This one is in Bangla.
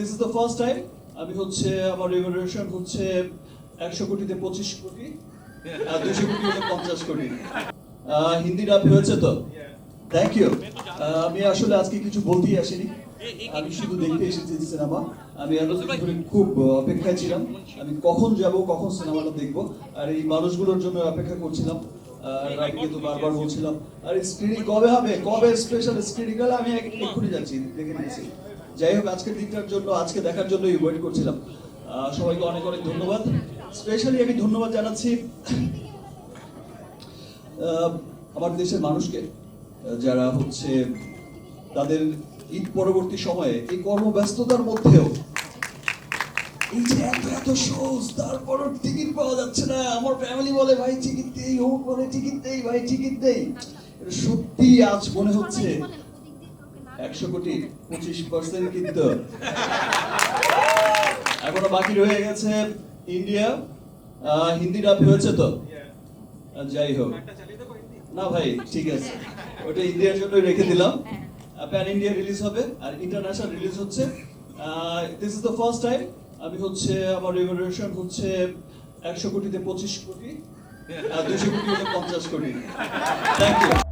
This is the first time আমি হচ্ছে আমার রেভলিউশন হচ্ছে একশো কোটিতে পঁচিশ কোটি। আর দুশো কোটি হলে পঞ্চাশ কোটি। হিন্দি ডাব হয়েছে তো? থ্যাংক ইউ আমি আসলে আজকে কিছু বলতেই আসিনি। আমি শুধু দেখতে এসেছি সিনেমা আমি ধরে খুব অপেক্ষায় ছিলাম। আমি কখন যাব কখন সিনেমাটা দেখব। আর এই মানুষগুলোর জন্য অপেক্ষা করছিলাম। আমি কিন্তু বারবার বলছিলাম। আর স্ক্রিনিং কবে হবে? কবে স্পেশাল স্ক্রিনিং হলে আমি এক- এক্ষুনি যাচ্ছি। দেখে নিয়েছি। যাই হোক, আজকের দিনটার জন্য, আজকে দেখার জন্যই ওয়েট করছিলাম। সবাইকে অনেক অনেক ধন্যবাদ। স্পেশালি আমি ধন্যবাদ জানাচ্ছি আমার দেশের মানুষকে যারা হচ্ছে তাদের ঈদ পরবর্তী সময়ে এই কর্মব্যস্ততার মধ্যেও এই যে এত এত টিকিট পাওয়া যাচ্ছে না। আমার ফ্যামিলি বলে, ভাই টিকিট দেই, হোক বলে টিকিট দেই, ভাই টিকিট দেই। সত্যি আজ মনে হচ্ছে একশো কোটি পঁচিশ পার্সেন্ট কিন্তু। এখনও বাকি রয়ে গেছে ইন্ডিয়া। হিন্দি ডাব হয়েছে তো? যাই হোক। না ভাই ঠিক আছে। ওটা ইন্ডিয়ার জন্য রেখে দিলাম। প্যান ইন্ডিয়া রিলিজ হবে আর ইন্টারন্যাশনাল রিলিজ হচ্ছে। This is the first time আমি হচ্ছে আমার রেভলিউশন হচ্ছে একশো কোটিতে পঁচিশ কোটি আর দুশো কোটি হলে পঞ্চাশ কোটি। Thank you